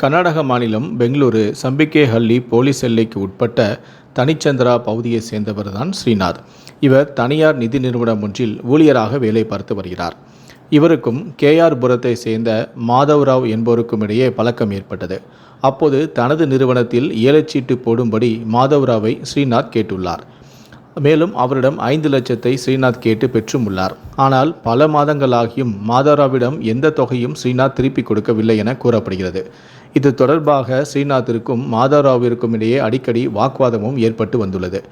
கர்நாடக மாநிலம் பெங்களூரு சம்பிக்கேஹள்ளி போலீஸ் எல்லைக்கு உட்பட்ட தனிச்சந்திரா பகுதியைச் சேர்ந்தவர்தான் ஸ்ரீநாத். இவர் தனியார் நிதி நிறுவனம் ஒன்றில் ஊழியராக வேலை பார்த்து வருகிறார். இவருக்கும் கேஆர் புரத்தை சேர்ந்த மாதவராவ் என்பவருக்கும் இடையே பழக்கம் ஏற்பட்டது. அப்போது தனது நிறுவனத்தில் ஏலச்சீட்டு போடும்படி மாதவராவை ஸ்ரீநாத் கேட்டுள்ளார். மேலும் அவரிடம் ஐந்து லட்சத்தை ஸ்ரீநாத் கேட்டு பெற்றும் உள்ளார் ஆனால் பல மாதங்களாகியும் மாதாராவிடம் எந்த தொகையும் ஸ்ரீநாத் திருப்பி கொடுக்கவில்லை என கூறப்படுகிறது. இது தொடர்பாக ஸ்ரீநாத்திற்கும் மாதாராவிற்கும் இடையே அடிக்கடி வாக்குவாதமும் ஏற்பட்டு வந்துள்ளது.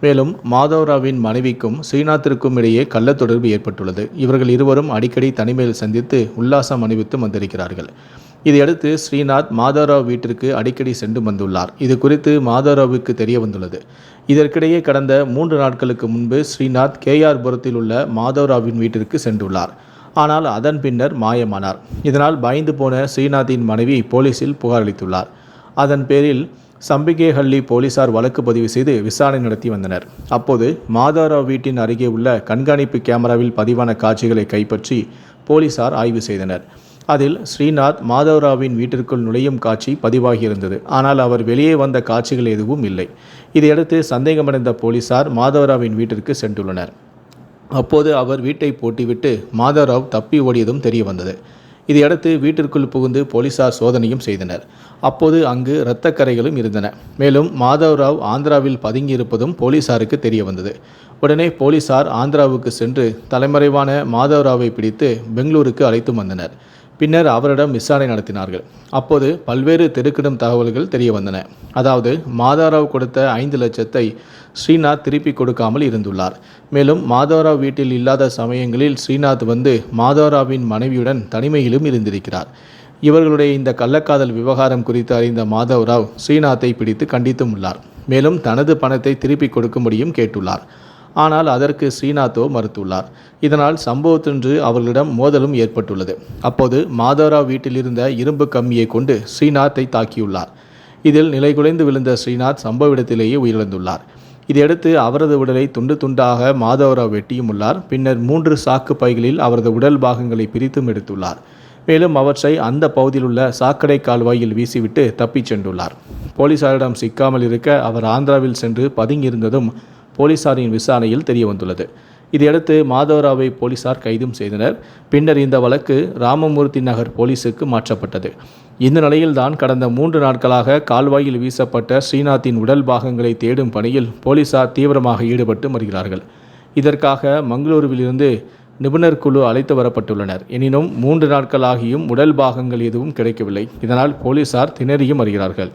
மேலும் மாதவராவின் மனைவிக்கும் ஸ்ரீநாத்திற்கும் இடையே கள்ள தொடர்பு ஏற்பட்டுள்ளது. இவர்கள் இருவரும் அடிக்கடி தனிமையில் சந்தித்து உல்லாசம் அணிவித்து வந்திருக்கிறார்கள். இதையடுத்து ஸ்ரீநாத் மாதவராவ் வீட்டிற்கு அடிக்கடி சென்று வந்துள்ளார். இது குறித்து மாதாராவுக்கு தெரிய வந்துள்ளது. இதற்கிடையே கடந்த மூன்று நாட்களுக்கு முன்பு ஸ்ரீநாத் கேஆர் புரத்தில் உள்ள மாதவராவின் வீட்டிற்கு சென்றுள்ளார். ஆனால் அதன் பின்னர் மாயமானார். இதனால் பயந்து போன ஸ்ரீநாத்தின் மனைவி போலீசில் புகார் அளித்துள்ளார். அதன் பேரில் சம்பிகேஹள்ளி போலீசார் வழக்கு பதிவு செய்து விசாரணை நடத்தி வந்தனர். அப்போது மாதாராவ் வீட்டின் அருகே உள்ள கண்காணிப்பு கேமராவில் பதிவான காட்சிகளை கைப்பற்றி போலீசார் ஆய்வு செய்தனர். அதில் ஸ்ரீநாத் மாதவராவின் வீட்டிற்குள் நுழையும் காட்சி பதிவாகியிருந்தது. ஆனால் அவர் வெளியே வந்த காட்சிகள் எதுவும் இல்லை. இதையடுத்து சந்தேகமடைந்த போலீசார் மாதவராவின் வீட்டிற்கு சென்றுள்ளனர். அப்போது அவர் வீட்டை போட்டிவிட்டு மாதவராவ் தப்பி ஓடியதும் தெரிய வந்தது இதையடுத்து வீட்டிற்குள் புகுந்து போலீசார் சோதனையும் செய்தனர். அப்போது அங்கு இரத்தக்கரைகளும் இருந்தன. மேலும் மாதவராவ் ஆந்திராவில் பதுங்கியிருப்பதும் போலீசாருக்கு தெரிய வந்தது உடனே போலீசார் ஆந்திராவுக்கு சென்று தலைமறைவான மாதவராவை பிடித்து பெங்களூருக்கு அழைத்து வந்தனர். பின்னர் அவரிடம் விசாரணை நடத்தினார்கள். அப்போது பல்வேறு தெருக்கிடும் தகவல்கள் தெரிய வந்தன அதாவது மாதாராவ் கொடுத்த ஐந்து லட்சத்தை ஸ்ரீநாத் திருப்பி கொடுக்காமல் இருந்துள்ளார். மேலும் மாதாராவ் வீட்டில் இல்லாத சமயங்களில் ஸ்ரீநாத் வந்து மாதாராவின் மனைவியுடன் தனிமையிலும் இருந்திருக்கிறார். இவர்களுடைய இந்த கள்ளக்காதல் விவகாரம் குறித்து அறிந்த மாதவராவ் ஸ்ரீநாத்தை பிடித்து கண்டித்தும் உள்ளார். மேலும் தனது பணத்தை திருப்பி கொடுக்கும்படியும் கேட்டுள்ளார். ஆனால் அதற்கு ஸ்ரீநாத்தோ மறுத்துள்ளார். இதனால் சம்பவத்தொன்று அவர்களிடம் மோதலும் ஏற்பட்டுள்ளது. அப்போது மாதவராவ் வீட்டில் இருந்த இரும்பு கம்மியை கொண்டு ஸ்ரீநாத்தை தாக்கியுள்ளார். இதில் நிலைகுலைந்து விழுந்த ஸ்ரீநாத் சம்பவ இடத்திலேயே உயிரிழந்துள்ளார். இதையடுத்து அவரது உடலை துண்டு துண்டாக மாதவராவ் வெட்டியும் உள்ளார். பின்னர் மூன்று சாக்கு பைகளில் அவரது உடல் பாகங்களை பிரித்தும் எடுத்துள்ளார். மேலும் அவற்றை அந்த பகுதியில் உள்ள சாக்கடை கால்வாயில் வீசிவிட்டு தப்பிச் சென்றுள்ளார். போலீசாரிடம் சிக்காமல் இருக்க அவர் ஆந்திராவில் சென்று பதுங்கியிருந்ததும் போலீசாரின் விசாரணையில் தெரிய வந்துள்ளது இதையடுத்து மாதவராவை போலீசார் கைதும் செய்தனர். பின்னர் இந்த வழக்கு ராமமூர்த்தி நகர் போலீசுக்கு மாற்றப்பட்டது. இந்த நிலையில்தான் கடந்த மூன்று நாட்களாக கால்வாயில் வீசப்பட்ட ஸ்ரீநாத்தின் உடல் பாகங்களை தேடும் பணியில் போலீசார் தீவிரமாக ஈடுபட்டு வருகிறார்கள். இதற்காக மங்களூருவிலிருந்து நிபுணர் குழு அழைத்து வரப்பட்டுள்ளனர். எனினும் மூன்று நாட்களாகியும் உடல் பாகங்கள் எதுவும் கிடைக்கவில்லை. இதனால் போலீசார் திணறியும் வருகிறார்கள்.